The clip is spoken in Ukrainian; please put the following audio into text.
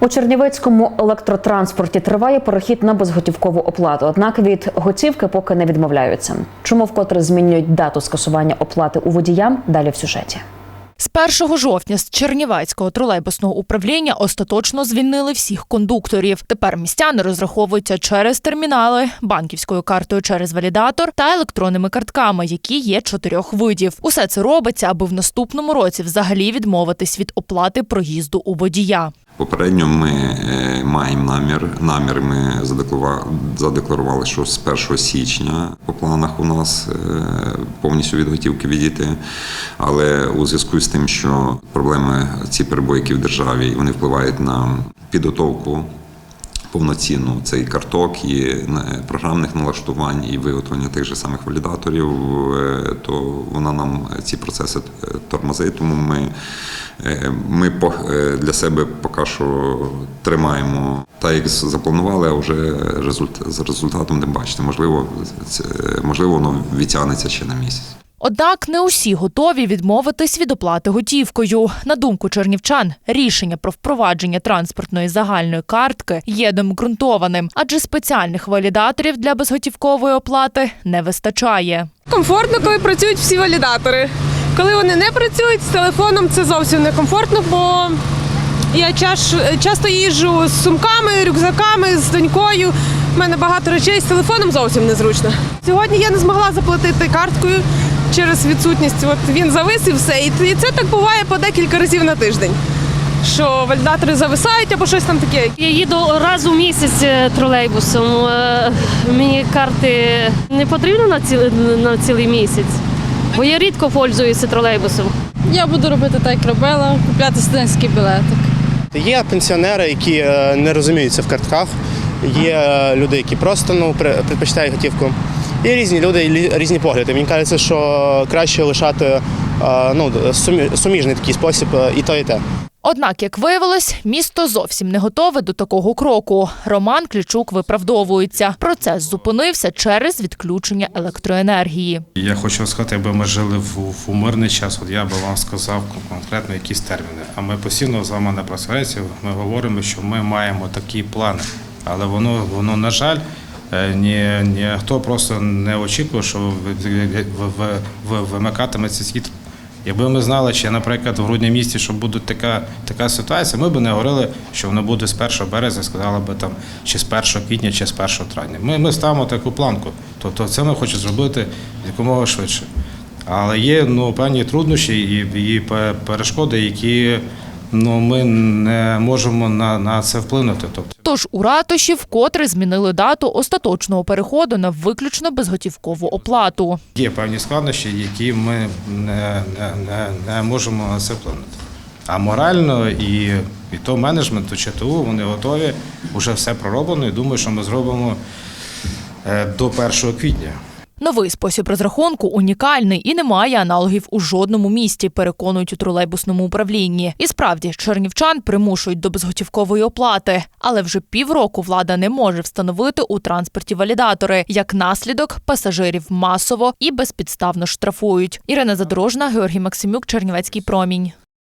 У Чернівецькому електротранспорті триває перехід на безготівкову оплату. Однак від готівки поки не відмовляються. Чому вкотре змінюють дату скасування оплати у водія? Далі в сюжеті. З 1 жовтня з Чернівецького тролейбусного управління остаточно звільнили всіх кондукторів. Тепер містяни розраховуються через термінали, банківською картою через валідатор та електронними картками, які є чотирьох видів. Усе це робиться, аби в наступному році взагалі відмовитись від оплати проїзду у водія. Попередньо ми е, маємо намір. Намір ми задекларували, що з 1 січня по планах у нас е, повністю від готівки відійти. Але у зв'язку з тим, що проблеми ці перебої, які в державі, вони впливають на підготовку. Повноцінну цей карток і програмних налаштувань і виготовлення тих же самих валідаторів, е, то вона нам ці процеси тормозить. Тому ми, ми по- е, для себе поки що тримаємо так, як запланували, а вже за результатом не бачите. Можливо, це, можливо, воно відтягнеться ще на місяць. Однак не усі готові відмовитись від оплати готівкою. На думку чернівчан, рішення про впровадження транспортної загальної картки є необґрунтованим, адже спеціальних валідаторів для безготівкової оплати не вистачає. Комфортно, коли працюють всі валідатори. Коли вони не працюють з телефоном, це зовсім не комфортно, бо я часто їжджу з сумками, рюкзаками, з донькою. У мене багато речей з телефоном зовсім незручно. Сьогодні я не змогла заплатити карткою через відсутність. От він завис і все. І і це так буває по декілька разів на тиждень. Що валідатори зависають або щось там таке. Я їду раз у місяць е, тролейбусом. Е, Мені карти не потрібно на цілий, на цілий місяць, бо я рідко пользуюся тролейбусом. Я буду робити так, як робила, купляти студентський білетик. Є пенсіонери, які е, не розуміються в картках. Є е, люди, які просто ну, предпочитають готівку. Є різні люди, різні погляди. Мені кажеться, що краще лишати е, ну, суміжний такий спосіб і то, і те. Однак, як виявилось, місто зовсім не готове до такого кроку. Роман Клічук виправдовується. Процес зупинився через відключення електроенергії. Я хочу сказати, якби ми жили в, в мирний час, от я би вам сказав конкретно якісь терміни. А ми постійно з вами на прес ми говоримо, що ми маємо такі плани. Але воно, воно на жаль, е, ні, ніхто просто не очікує, що ви- ви- ви- ви- вимикатиметься світ. Якби ми знали, чи, наприклад, в грудні місті, що буде така, така ситуація, ми б не говорили, що воно буде з 1 березня, сказали б там, чи з 1 квітня, чи з 1 травня. Ми, ми ставимо таку планку. Тобто це ми хочемо зробити якомога швидше. Але є ну, певні труднощі і, і перешкоди, які ну, ми не можемо на, на це вплинути. Тобто, Тож у ратуші вкотре змінили дату остаточного переходу на виключно безготівкову оплату. Є певні складнощі, які ми не, не, не, не можемо на це вплинути. А морально і, і то менеджмент, то ЧТУ, вони готові, вже все пророблено і думаю, що ми зробимо е, до 1 квітня. Новий спосіб розрахунку унікальний і не має аналогів у жодному місті, переконують у тролейбусному управлінні. І справді чернівчан примушують до безготівкової оплати, але вже півроку влада не може встановити у транспорті валідатори. Як наслідок, пасажирів масово і безпідставно штрафують. Ірина Задорожна, Георгій Максимюк, Чернівецький промінь.